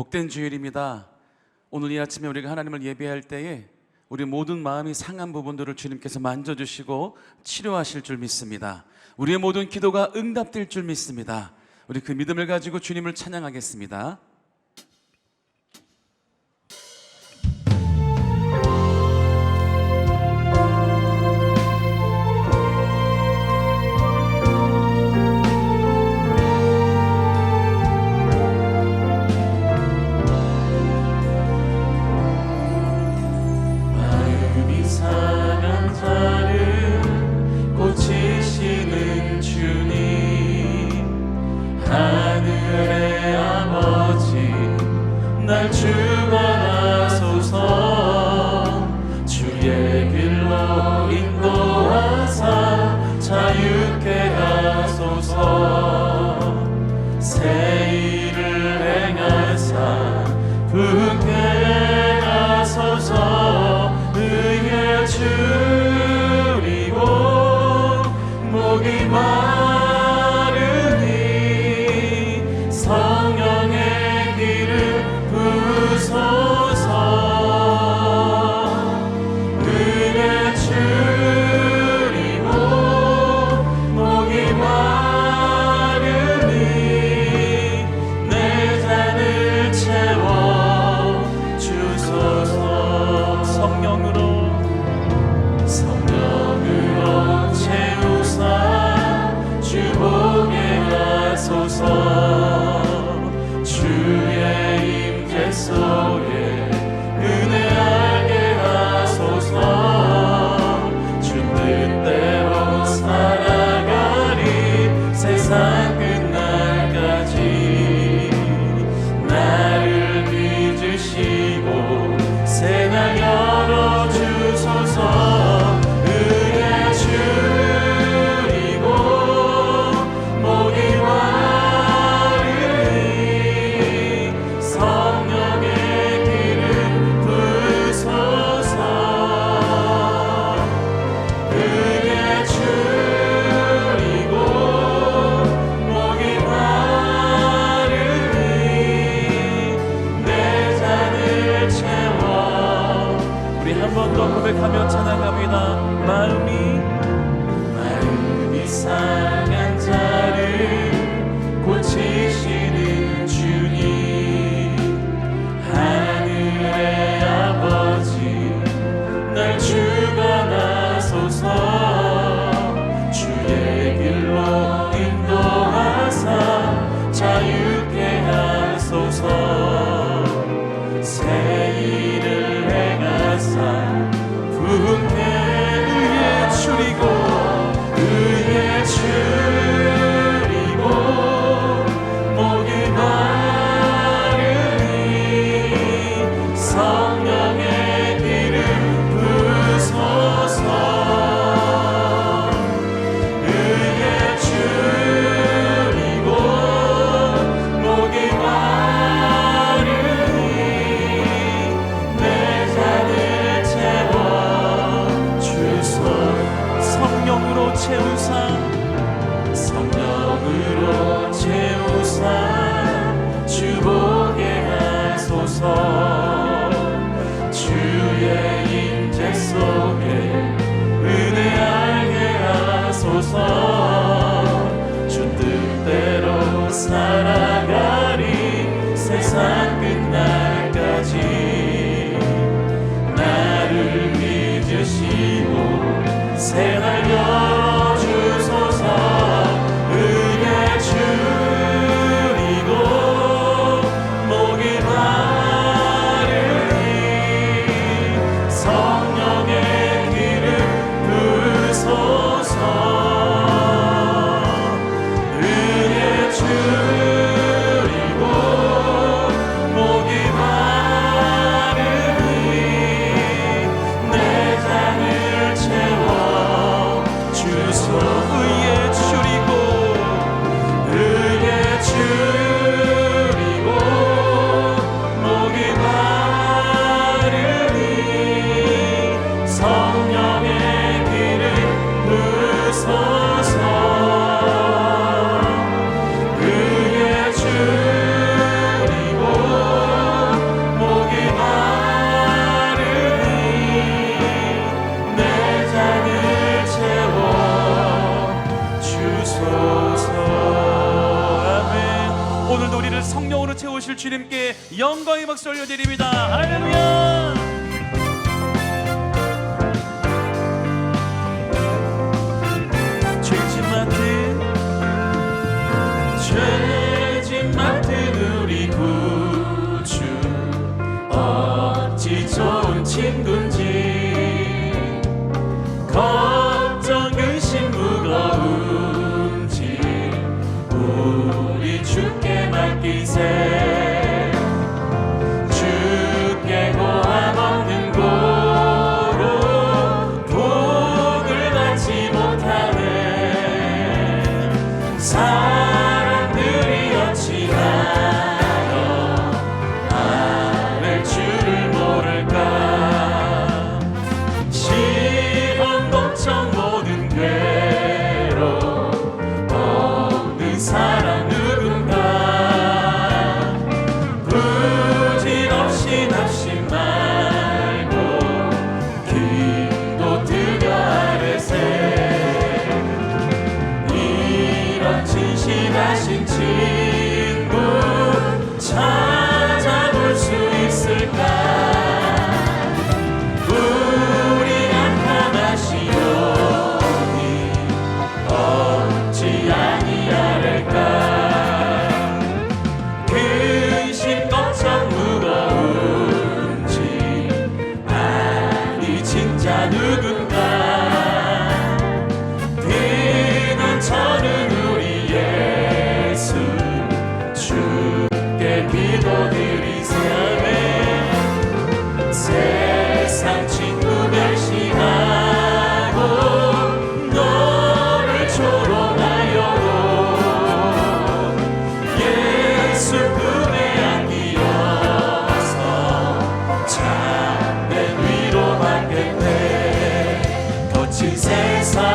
복된 주일입니다. 오늘 이 아침에 우리가 하나님을 예배할 때에 우리 모든 마음이 상한 부분들을 주님께서 만져주시고 치료하실 줄 믿습니다. 우리의 모든 기도가 응답될 줄 믿습니다. 우리 그 믿음을 가지고 주님을 찬양하겠습니다. 채우사 성령으로 채우사 주보게 하소서. 주의 인재 속에 은혜 알게 하소서. 心更。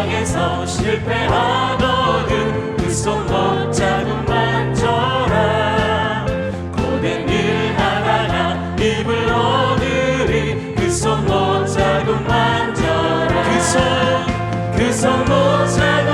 세상에서 실패하거든 그손 먹자고 만져라. 고된 일 하다가 입을 얻으리 그속 못자고 만져라. 그손 그손 못자고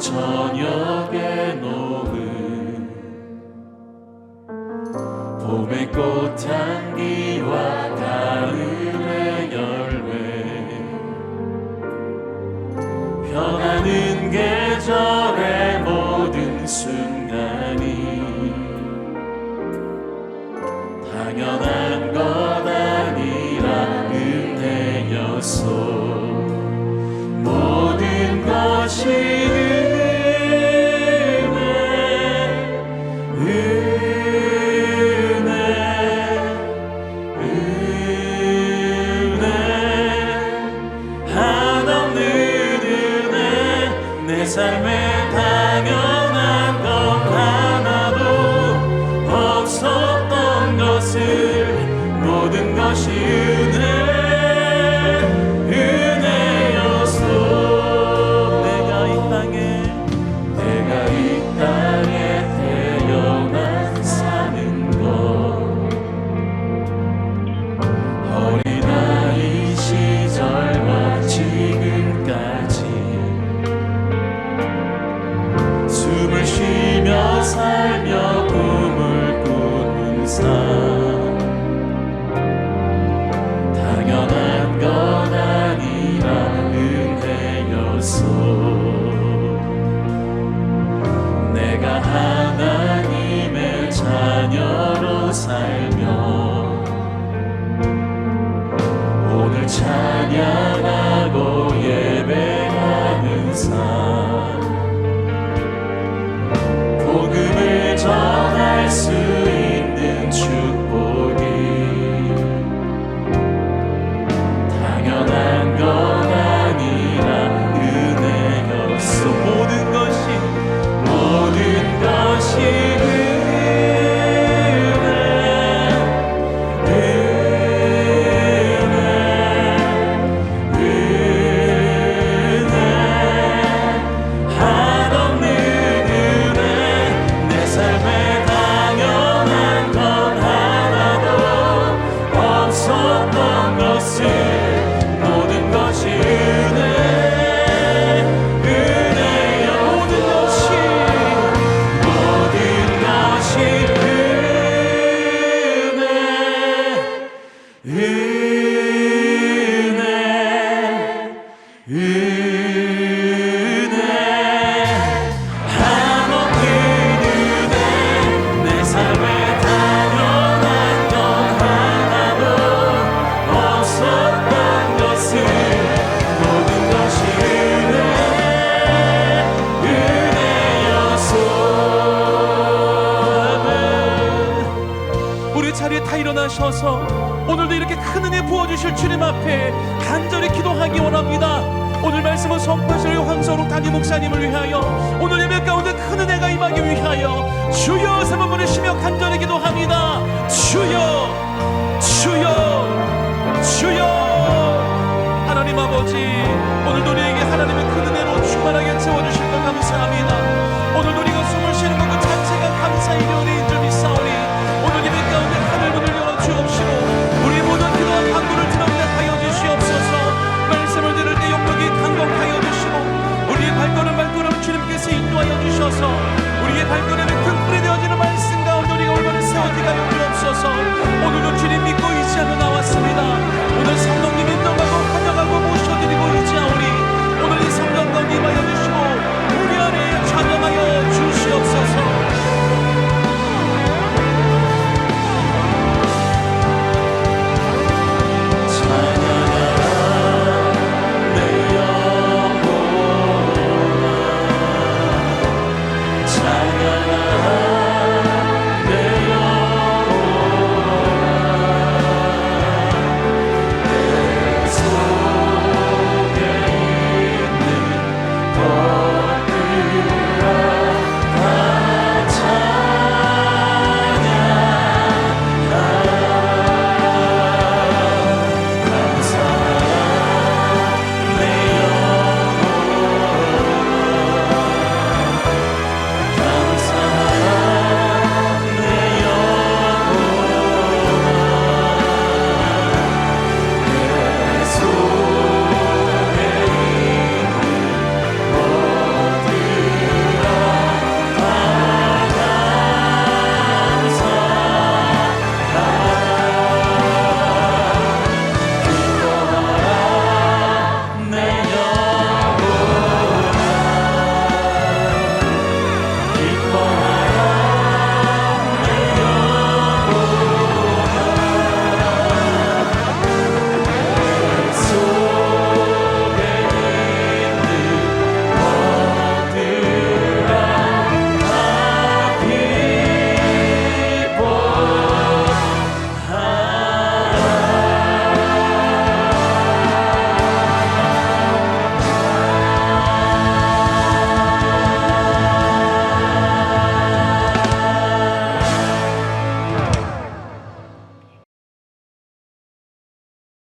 저녁에 녹은 봄의 꽃 향기와 복음을 전할 수 있는 주. 주옵소서. 오늘도 이렇게 큰 은혜 부어주실 주님 앞에 간절히 기도하기 원합니다. 오늘 말씀을 선포하실 황서록 담임 목사님을 위하여 오늘 예배 가운데 큰 은혜가 임하기 위하여 주여 세번 보내시며 간절히 기도합니다. 주여 주여 주여. 하나님 아버지 오늘도 우리에게 하나님의 큰 은혜로 충만하게 채워주시